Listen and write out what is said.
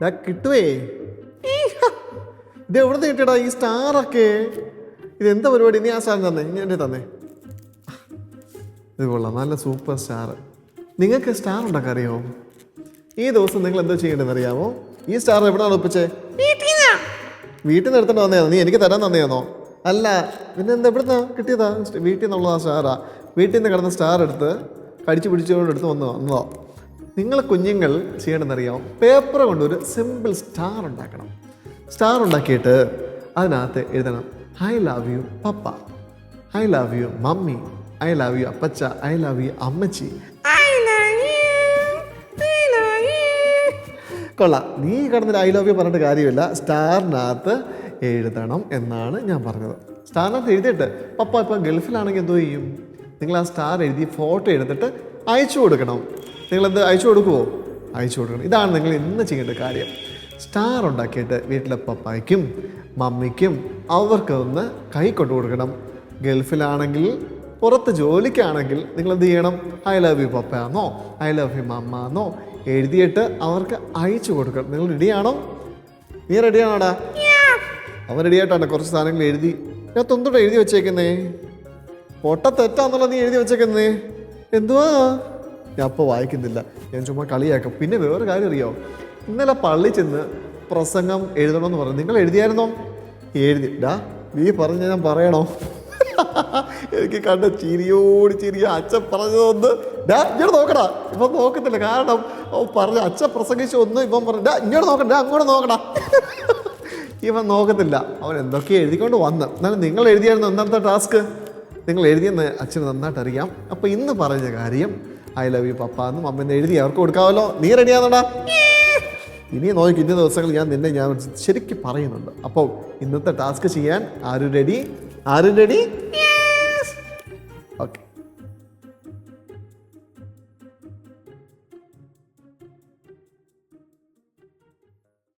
ഡാ കിട്ടുവേ. ഇത് എവിടെ കിട്ടിയടാ ഈ സ്റ്റാറൊക്കെ ഇത് എന്താ പരിപാടി? നീ ആ സ്റ്റാർ തന്നെ ഇങ്ങനെ തന്നെ. ഇത് കൊള്ളാം നല്ല സൂപ്പർ സ്റ്റാർ നിങ്ങൾക്ക് സ്റ്റാർ ഉണ്ടാക്കാൻ അറിയാമോ ഈ ദിവസം നിങ്ങൾ എന്തോ ചെയ്യേണ്ടതെന്ന് അറിയാമോ? ഈ സ്റ്റാർ എവിടെയാണ് ഒപ്പിച്ചേ? വീട്ടിൽ നിന്ന് എടുത്തിട്ട് വന്നതാണോ നീ എനിക്ക് തരാൻ തന്നെയാണോ അല്ല പിന്നെ എന്താ എവിടുന്നാ കിട്ടിയതാ? വീട്ടിൽ നിന്നുള്ള സ്റ്റാറാ വീട്ടിൽ നിന്ന് കിടന്ന സ്റ്റാർ എടുത്ത് കടിച്ചു പിടിച്ചുകൊണ്ട് എടുത്ത് വന്നു വന്നതോ. നിങ്ങൾ കുഞ്ഞുങ്ങൾ ചെയ്യണമെന്നറിയാമോ? പേപ്പർ കൊണ്ട് ഒരു സിമ്പിൾ സ്റ്റാർ ഉണ്ടാക്കണം. സ്റ്റാർ ഉണ്ടാക്കിയിട്ട് അതിനകത്ത് എഴുതണം. I love you papa I love you mummy I love you അപ്പച്ച. ഐ ലവ് യു അമ്മച്ചി. കൊള്ളാം. നീ കിടന്നൊരു ഐ ലവ് യു പറഞ്ഞിട്ട് കാര്യമില്ല. സ്റ്റാറിനകത്ത് എഴുതണം എന്നാണ് ഞാൻ പറഞ്ഞത്. സ്റ്റാറിനകത്ത് എഴുതിയിട്ട് പപ്പ ഇപ്പം ഗൾഫിലാണെങ്കിൽ എന്തോ ചെയ്യും? നിങ്ങൾ ആ സ്റ്റാർ എഴുതി ഫോട്ടോ എടുത്തിട്ട് അയച്ചു കൊടുക്കണം. നിങ്ങളെന്ത് അയച്ചു കൊടുക്കുമോ അയച്ചു കൊടുക്കണം. ഇതാണ് നിങ്ങൾ ഇന്ന് ചെയ്യേണ്ട കാര്യം. സ്റ്റാർ ഉണ്ടാക്കിയിട്ട് വീട്ടിലെ പപ്പായ്ക്കും മമ്മിക്കും അവർക്ക് ഒന്ന് കൈ കൊണ്ടു കൊടുക്കണം. ഗൾഫിലാണെങ്കിൽ പുറത്ത് ജോലിക്കാണെങ്കിൽ നിങ്ങൾ എന്ത് ചെയ്യണം? ഐ ലവ് യു പപ്പ എന്നോ ഐ ലവ് യു മമ്മ എന്നോ എഴുതിയിട്ട് അവർക്ക് അയച്ചു കൊടുക്കണം. നിങ്ങൾ റെഡിയാണോ നീ റെഡിയാണോടാ അവൻ റെഡിയായിട്ടാണ് കുറച്ച് സാധനങ്ങൾ എഴുതി. ഞാൻ തൊന്തോടെ എഴുതി വെച്ചേക്കുന്നേ? പൊട്ട തെറ്റാന്നുള്ള നീ എഴുതി വെച്ചേക്കുന്നേ? എന്തുവാ? ഞാൻ അപ്പോൾ വായിക്കുന്നില്ല. ഞാൻ ചുമ്മാ കളിയാക്കും. പിന്നെ വേറൊരു കാര്യം അറിയോ? ഇന്നലെ പള്ളി ചെന്ന് പ്രസംഗം എഴുതണമെന്ന് പറഞ്ഞു. നിങ്ങൾ എഴുതിയായിരുന്നോ? എഴുതി. ഡാ നീ പറഞ്ഞ ഞാൻ പറയണോ? എനിക്ക് കണ്ട ചിരിയോട് ചിരിയ. അച്ഛൻ പറഞ്ഞതൊന്ന്. ഡാ ഇങ്ങോട്ട് നോക്കടാ. ഇവൻ നോക്കത്തില്ല. കാരണം പറഞ്ഞ അച്ഛൻ പ്രസംഗിച്ച ഒന്ന് ഇവൻ പറഞ്ഞു ഡാ ഇങ്ങോട്ട് നോക്കണ്ട അങ്ങോട്ട് നോക്കടാ. ഇവൻ നോക്കത്തില്ല. അവൻ എന്തൊക്കെ എഴുതിക്കൊണ്ട് വന്ന്. എന്നാലും നിങ്ങൾ എഴുതിയായിരുന്നു? ഒന്നാമത്തെ ടാസ്ക്? നിങ്ങൾ എഴുതിയെന്ന് അച്ഛന് നന്നായിട്ട് അറിയാം അപ്പോൾ ഇന്ന് പറഞ്ഞ കാര്യം ഐ ലവ് യു പപ്പ എന്നും അമ്മ എഴുതി അവർക്ക് കൊടുക്കാമല്ലോ. നീ റെഡിയാണോടാ ഇനി നോക്കി ഇന്ന ദിവസങ്ങൾ ഞാൻ നിന്നെ ഞാൻ ശരിക്കും പറയുന്നുണ്ട്. അപ്പോൾ ഇന്നത്തെ ടാസ്ക് ചെയ്യാൻ ആരും റെഡി ആരും റെഡി ഓക്കെ